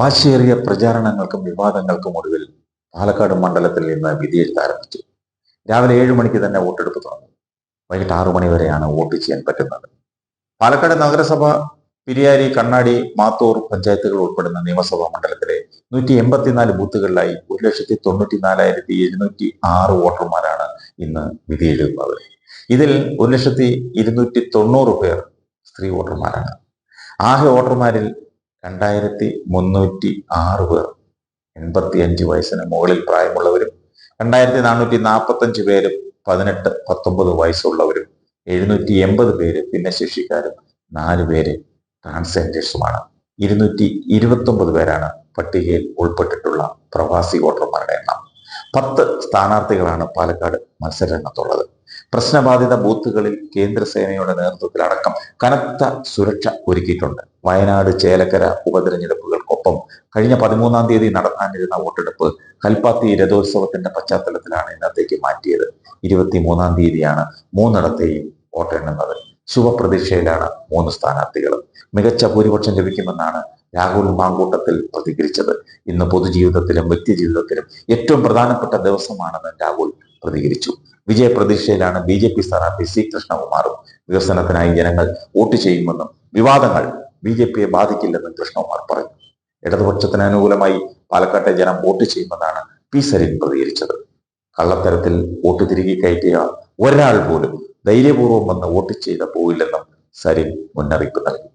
വാശിയേറിയ പ്രചാരണങ്ങൾക്കും വിവാദങ്ങൾക്കും ഒടുവിൽ പാലക്കാട് മണ്ഡലത്തിൽ നിന്ന് വിധിയെഴുത്ത് ആരംഭിച്ചു. രാവിലെ ഏഴു മണിക്ക് തന്നെ വോട്ടെടുപ്പ് തുടങ്ങി. വൈകിട്ട് ആറു മണി വരെയാണ് വോട്ട് ചെയ്യാൻ പറ്റുന്നത്. പാലക്കാട് നഗരസഭ പിരിയാരി കണ്ണാടി മാത്തൂർ പഞ്ചായത്തുകൾ ഉൾപ്പെടുന്ന നിയമസഭാ മണ്ഡലത്തിലെ നൂറ്റി എൺപത്തിനാല് ബൂത്തുകളിലായി ഒരു ലക്ഷത്തി തൊണ്ണൂറ്റി നാലായിരത്തി എഴുന്നൂറ്റി ആറ് വോട്ടർമാരാണ് ഇന്ന് വിധി എഴുതുന്നത് ഇതിൽ ഒരു ലക്ഷത്തി ഇരുന്നൂറ്റി തൊണ്ണൂറ് പേർ സ്ത്രീ വോട്ടർമാരാണ്. ആകെ വോട്ടർമാരിൽ രണ്ടായിരത്തി മുന്നൂറ്റി ആറ് പേർ എൺപത്തി അഞ്ച് വയസ്സിന് മുകളിൽ പ്രായമുള്ളവരും രണ്ടായിരത്തി നാനൂറ്റി നാൽപ്പത്തഞ്ച് പേരും പതിനെട്ട് പത്തൊമ്പത് വയസ്സുള്ളവരും എഴുന്നൂറ്റി എൺപത് പേര് ഭിന്നശേഷിക്കാരും നാല് പേര് ട്രാൻസ്ജെൻഡേഴ്സുമാണ്. ഇരുന്നൂറ്റി ഇരുപത്തൊമ്പത് പേരാണ് പട്ടികയിൽ ഉൾപ്പെട്ടിട്ടുള്ള പ്രവാസി വോട്ടർമാരുടെ എണ്ണം. പത്ത് സ്ഥാനാർത്ഥികളാണ് പാലക്കാട് മത്സരരംഗത്തുള്ളത്. പ്രശ്നബാധിത ബൂത്തുകളിൽ കേന്ദ്രസേനയുടെ നേതൃത്വത്തിലടക്കം കനത്ത സുരക്ഷ ഒരുക്കിയിട്ടുണ്ട്. വയനാട് ചേലക്കര ഉപതെരഞ്ഞെടുപ്പുകൾക്കൊപ്പം കഴിഞ്ഞ പതിമൂന്നാം തീയതി നടത്താനിരുന്ന വോട്ടെടുപ്പ് കൽപ്പാത്തി രഥോത്സവത്തിന്റെ പശ്ചാത്തലത്തിലാണ് ഇന്നത്തേക്ക് മാറ്റിയത്. ഇരുപത്തിമൂന്നാം തീയതിയാണ് മൂന്നിടത്തെയും വോട്ടെണ്ണുന്നത്. ശുഭപ്രതീക്ഷയിലാണ് മൂന്ന് സ്ഥാനാർത്ഥികൾ മികച്ച ഭൂരിപക്ഷം ലഭിക്കുമെന്നാണ് രാഹുൽ മാങ്കൂട്ടത്തിൽ പ്രതികരിച്ചത്. ഇന്ന് പൊതുജീവിതത്തിലും വ്യക്തിജീവിതത്തിലും ഏറ്റവും പ്രധാനപ്പെട്ട ദിവസമാണെന്ന് രാഹുൽ പ്രതികരിച്ചു. വിജയപ്രതീക്ഷയിലാണ് ബി ജെ പി സ്ഥാനാർത്ഥി സി കൃഷ്ണകുമാറും വികസനത്തിനായി ജനങ്ങൾ വോട്ട് ചെയ്യുമെന്നും വിവാദങ്ങൾ ബി ജെ പിയെ ബാധിക്കില്ലെന്നും കൃഷ്ണകുമാർ പറഞ്ഞു ഇടതുപക്ഷത്തിന് അനുകൂലമായി പാലക്കാട്ടെ ജനം വോട്ട് ചെയ്യുമെന്നാണ് പി സരിൻ പ്രതികരിച്ചത്. കള്ളത്തരത്തിൽ വോട്ട് തിരികെ കയറ്റിയ ഒരാൾ പോലും ധൈര്യപൂർവം വന്ന് വോട്ട് ചെയ്ത പോയില്ലെന്നും സരിൻ മുന്നറിയിപ്പ് നൽകി.